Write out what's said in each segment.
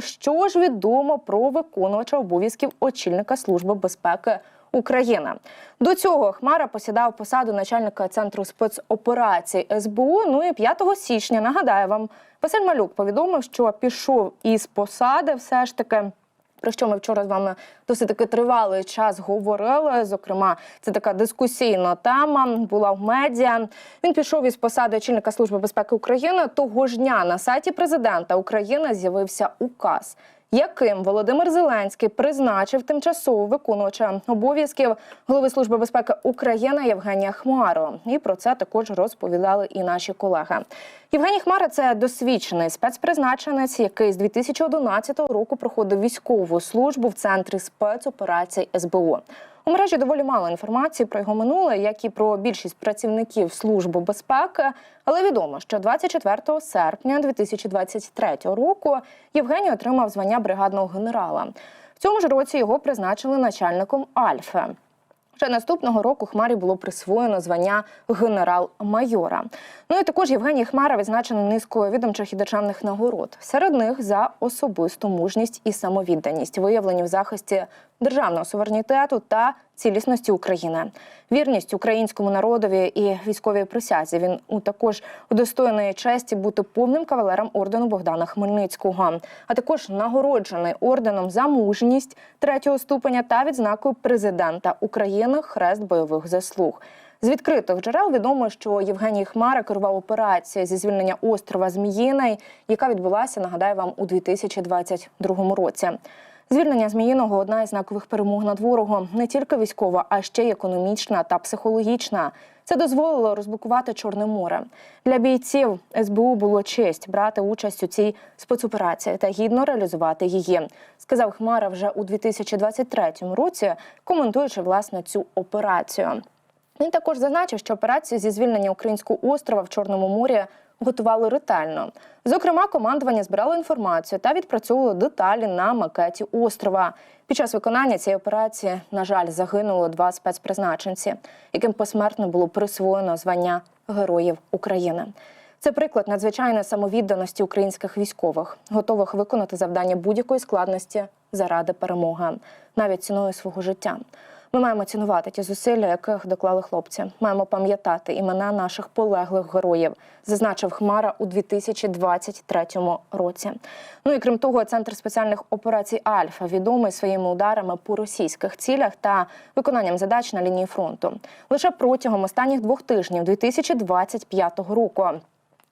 Що ж відомо про виконувача обов'язків очільника служби безпеки України? До цього Хмара посідав посаду начальника центру спецоперацій СБУ. Ну і 5 січня нагадаю вам, Василь Малюк повідомив, що пішов із посади, все ж таки. Про що ми вчора з вами досить таки тривалий час говорили. Зокрема, це така дискусійна тема була в медіа. Він пішов із посади очільника служби безпеки України. Того ж дня на сайті президента України з'явився указ, яким Володимир Зеленський призначив тимчасово виконувача обов'язків голови служби безпеки України Євгенія Хмару. І про це також розповідали і наші колеги. Євгеній Хмара це досвідчений спецпризначенець, який з 2011 року проходив військову службу в центрі спецоперацій СБУ. У мережі доволі мало інформації про його минуле, як і про більшість працівників служби безпеки. Але відомо, що 24 серпня 2023 року Євгеній отримав звання бригадного генерала. В цьому ж році його призначили начальником Альфи. Вже наступного року Хмарі було присвоєно звання генерал-майора. Ну і також Євгеній Хмара відзначено низкою відомчих і державних нагород. Серед них за особисту мужність і самовідданість, виявлені в захисті державного суверенітету та цілісності України, вірність українському народові і військовій присязі. Він у також удостоєний честі бути повним кавалером ордену Богдана Хмельницького, а також нагороджений орденом за мужність третього ступеня та відзнакою президента України Хрест бойових заслуг. З відкритих джерел відомо, що Євгеній Хмара керував операцією зі звільнення острова Зміїний, яка відбулася, нагадаю вам, у 2022 році. Звільнення Зміїного одна із знакових перемог над ворогом не тільки військова, а ще й економічна та психологічна. Це дозволило розблокувати Чорне море. Для бійців СБУ було честь брати участь у цій спецоперації та гідно реалізувати її, сказав Хмара вже у 2023 році, коментуючи власне цю операцію. Він також зазначив, що операцію зі звільнення українського острова в Чорному морі готували ретельно. Зокрема, командування збирало інформацію та відпрацьовувало деталі на макеті острова. Під час виконання цієї операції, на жаль, загинуло два спецпризначенці, яким посмертно було присвоєно звання Героїв України. Це приклад надзвичайної самовідданості українських військових, готових виконати завдання будь-якої складності заради перемоги, навіть ціною свого життя. Ми маємо цінувати ті зусилля, яких доклали хлопці. Маємо пам'ятати імена наших полеглих героїв, зазначив Хмара у 2023 році. Ну і крім того, центр спеціальних операцій Альфа відомий своїми ударами по російських цілях та виконанням задач на лінії фронту. Лише протягом останніх двох тижнів 2025 року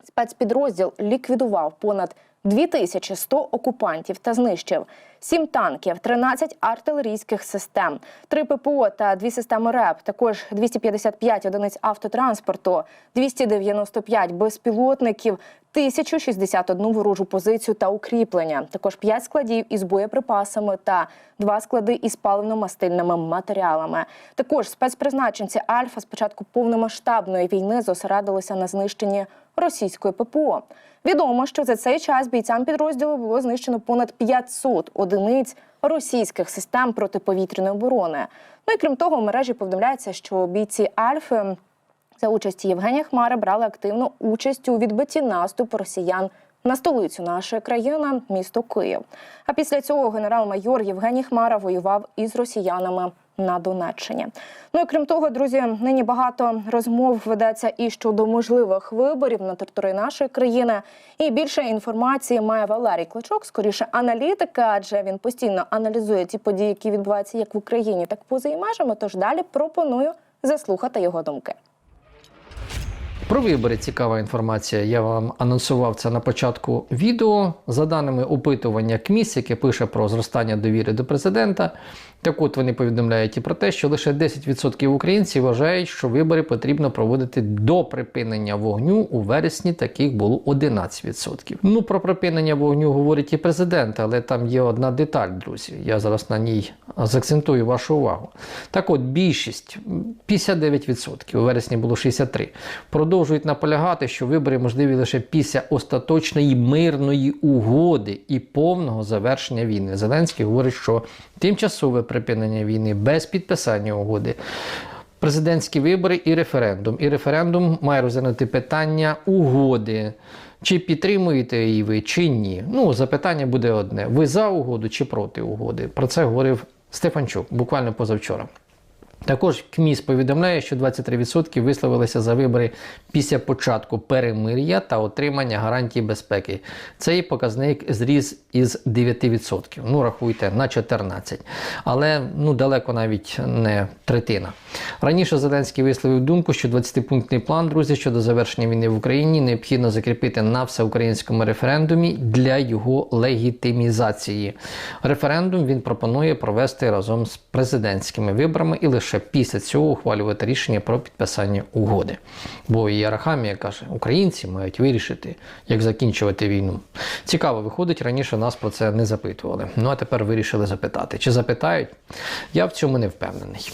спецпідрозділ ліквідував понад 2100 окупантів та знищив 7 танків, 13 артилерійських систем, 3 ППО та 2 системи РЕП, також 255 одиниць автотранспорту, 295 безпілотників, 1061 ворожу позицію та укріплення. Також 5 складів із боєприпасами та 2 склади із паливно-мастильними матеріалами. Також спецпризначенці Альфа з початку повномасштабної війни зосередилися на знищенні російської ППО. Відомо, що за цей час бійцям підрозділу було знищено понад 500 одиниць російських систем протиповітряної оборони. Ну і крім того, в мережі повідомляється, що бійці Альфи за участі Євгенія Хмари брали активну участь у відбитті наступу росіян на столицю нашої країни, місто Київ. А після цього генерал-майор Євгеній Хмара воював із росіянами на Донеччині. Ну і крім того, друзі, нині багато розмов ведеться і щодо можливих виборів на території нашої країни. І більше інформації має Валерій Кличок, скоріше аналітика, адже він постійно аналізує ті події, які відбуваються як в Україні, так поза і межами. Тож далі пропоную заслухати його думки. Про вибори цікава інформація. Я вам анонсував це на початку відео. За даними опитування КМІС, яке пише про зростання довіри до президента. Так от вони повідомляють і про те, що лише 10% українців вважають, що вибори потрібно проводити до припинення вогню у вересні. Таких було 11%. Ну про припинення вогню говорить і президент, але там є одна деталь, друзі. Я зараз на ній закцентую вашу увагу. Так от, більшість 59%, у вересні було 63%, продовжують наполягати, що вибори можливі лише після остаточної мирної угоди і повного завершення війни. Зеленський говорить, що тимчасове припинення війни без підписання угоди. Президентські вибори і референдум. І референдум має розглянути питання угоди Чи підтримуєте її ви, чи ні? Ну, запитання буде одне: ви за угоду чи проти угоди? Про це говорив Стефанчук буквально позавчора. Також КМІС повідомляє, що 23% висловилися за вибори після початку перемир'я та отримання гарантій безпеки. Цей показник зріс із 9%. Ну, рахуйте, на 14%. Але ну, далеко навіть не третина. Раніше Зеленський висловив думку, що 20-пунктний план, друзі, щодо завершення війни в Україні необхідно закріпити на всеукраїнському референдумі для його легітимізації. Референдум він пропонує провести разом з президентськими виборами і лише після цього ухвалювати рішення про підписання угоди. Бо і каже, українці мають вирішити, як закінчувати війну. Цікаво, виходить, раніше нас про це не запитували. Ну а тепер вирішили запитати. Чи запитають? Я в цьому не впевнений.